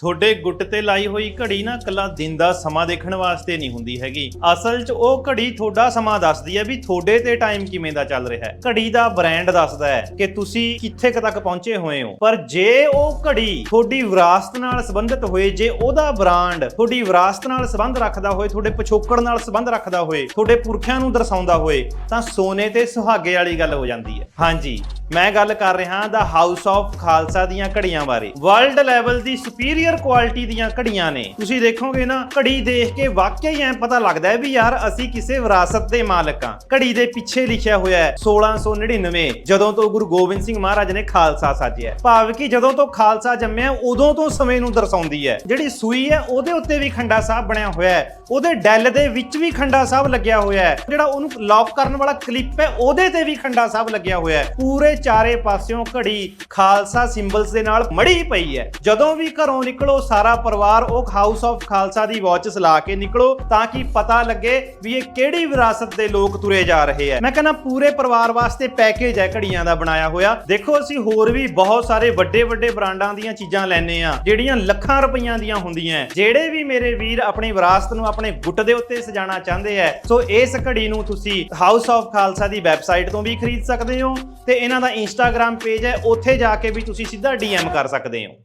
ਤੁਹਾਡੇ ਗੁੱਟ ਤੇ ਲਾਈ ਹੋਈ ਘੜੀ ਨਾ ਕੱਲਾ ਦਿਨ ਦਾ ਸਮਾਂ ਦੇਖਣ ਵਾਸਤੇ ਨਹੀਂ ਹੁੰਦੀ ਹੈਗੀ। ਅਸਲ 'ਚ ਉਹ ਘੜੀ ਤੁਹਾਡਾ ਸਮਾਂ ਦੱਸਦੀ ਹੈ ਵੀ ਤੁਹਾਡੇ ਤੇ ਟਾਈਮ ਕਿਵੇਂ ਦਾ ਚੱਲ ਰਿਹਾ ਹੈ। ਘੜੀ ਦਾ ਬ੍ਰਾਂਡ ਦੱਸਦਾ ਹੈ ਕਿ ਤੁਸੀਂ ਕਿੱਥੇ ਕੁ ਤੱਕ ਪਹੁੰਚੇ ਹੋਏ ਹੋ। ਪਰ ਜੇ ਉਹ ਘੜੀ ਤੁਹਾਡੀ ਵਿਰਾਸਤ ਨਾਲ ਸੰਬੰਧਿਤ ਹੋਏ, ਜੇ ਉਹਦਾ ਬ੍ਰਾਂਡ ਤੁਹਾਡੀ ਵਿਰਾਸਤ ਨਾਲ ਸੰਬੰਧ ਰੱਖਦਾ ਹੋਏ, ਤੁਹਾਡੇ ਪਿਛੋਕੜ ਨਾਲ ਸੰਬੰਧ ਰੱਖਦਾ ਹੋਏ, ਤੁਹਾਡੇ ਪੁਰਖਿਆਂ ਨੂੰ ਦਰਸਾਉਂਦਾ ਹੋਏ, ਤਾਂ ਸੋਨੇ ਤੇ ਸੁਹਾਗੇ ਵਾਲੀ ਗੱਲ ਹੋ ਜਾਂਦੀ ਹੈ। ਹਾਂਜੀ। ਮੈਂ ਗੱਲ ਕਰ ਰਿਹਾ ਦਾ ਹਾਊਸ ਆਫ ਖਾਲਸਾ ਦੀਆਂ ਘੜੀਆਂ ਬਾਰੇ। ਵਰਲਡ ਲੈਵਲ ਦੀ ਸੁਪੀਰੀਅਰ ਕੁਆਲਿਟੀ ਦੀਆਂ ਘੜੀਆਂ ਨੇ। ਤੁਸੀਂ ਦੇਖੋਗੇ ਨਾ, ਘੜੀ ਦੇਖ ਕੇ ਵਾਕਿਆ ਹੀ ਐ ਪਤਾ ਲੱਗਦਾ ਹੈ ਵੀ ਯਾਰ ਅਸੀਂ ਕਿਸੇ ਵਿਰਾਸਤ ਦੇ ਮਾਲਕ ਹਾਂ। ਘੜੀ ਦੇ ਪਿੱਛੇ ਲਿਖਿਆ ਹੋਇਆ ਹੈ 1699 ਜਦੋਂ ਤੋਂ ਗੁਰੂ ਗੋਬਿੰਦ ਸਿੰਘ ਮਹਾਰਾਜ ਨੇ ਖਾਲਸਾ ਸਾਜਿਆ ਭਾਵ ਕਿ ਜਦੋਂ ਤੋਂ ਖਾਲਸਾ ਜੰਮਿਆ, ਉਦੋਂ ਤੋਂ ਸਮੇਂ ਨੂੰ ਦਰਸਾਉਂਦੀ ਹੈ। ਜਿਹੜੀ ਸੂਈ ਹੈ, ਉਹਦੇ ਉੱਤੇ ਵੀ ਖੰਡਾ ਸਾਹਿਬ ਬਣਿਆ ਹੋਇਆ ਹੈ। ਉਹਦੇ ਡੈਲ ਦੇ ਵਿੱਚ ਵੀ ਖੰਡਾ ਸਾਹਿਬ ਲੱਗਿਆ ਹੋਇਆ ਹੈ। ਜਿਹੜਾ ਉਹਨੂੰ ਲੌਕ ਕਰਨ ਵਾਲਾ ਕਲਿੱਪ ਹੈ, ਉਹਦੇ ਤੇ ਵੀ ਖੰਡਾ ਸਾਹਿਬ ਲੱਗਿਆ ਹੋਇਆ ਹੈ। ਪੂਰੇ ਚਾਰੇ ਪਾਸਿਓਂ ਘੜੀ ਖਾਲਸਾ ਸਿੰਬਲਸ ਦੇ ਨਾਲ ਮੜੀ ਪਈ ਹੈ। ਜਦੋਂ ਵੀ ਘਰੋਂ ਨਿਕਲੋ, ਸਾਰਾ ਪਰਿਵਾਰ ਉਹ ਹਾਊਸ ਆਫ ਖਾਲਸਾ ਦੀ ਵਾਚਸ ਲਾ ਕੇ ਨਿਕਲੋ ਤਾਂ ਕਿ ਪਤਾ ਲੱਗੇ ਵੀ ਇਹ ਕਿਹੜੀ ਵਿਰਾਸਤ ਦੇ ਲੋਕ ਤੁਰੇ ਜਾ ਰਹੇ ਹੈ। ਮੈਂ ਕਹਿੰਦਾ ਪੂਰੇ ਪਰਿਵਾਰ ਵਾਸਤੇ ਪੈਕੇਜ ਹੈ ਘੜੀਆਂ ਦਾ ਬਣਾਇਆ ਹੋਇਆ। ਦੇਖੋ, ਅਸੀਂ ਹੋਰ ਵੀ ਬਹੁਤ ਸਾਰੇ ਵੱਡੇ ਵੱਡੇ ਬ੍ਰਾਂਡਾਂ ਦੀਆਂ ਚੀਜ਼ਾਂ ਲੈਨੇ ਆ ਜਿਹੜੀਆਂ ਲੱਖਾਂ ਰੁਪਈਆਂ ਦੀਆਂ ਹੁੰਦੀਆਂ ਜਿਹੜੇ ਵੀ ਮੇਰੇ ਵੀਰ ਆਪਣੀ ਵਿਰਾਸਤ ਨੂੰ ਆਪਣੇ ਗੁੱਟ ਦੇ ਉੱਤੇ ਸਜਾਣਾ ਚਾਹੁੰਦੇ ਹੈ, ਸੋ ਇਸ ਘੜੀ ਨੂੰ ਤੁਸੀਂ ਹਾਊਸ ਆਫ ਖਾਲਸਾ ਦੀ ਵੈਬਸਾਈਟ ਤੋਂ ਵੀ ਖਰੀਦ ਸਕਦੇ ਹੋ ਤੇ ਇਹਨਾਂ ਦਾ ਦਾ ਇੰਸਟਾਗ੍ਰam ਪੇਜ ਹੈ ਉੱਥੇ ਜਾ ਕੇ ਵੀ ਤੁਸੀਂ ਸਿੱਧਾ ਡੀਐਮ ਕਰ ਸਕਦੇ ਹੋ।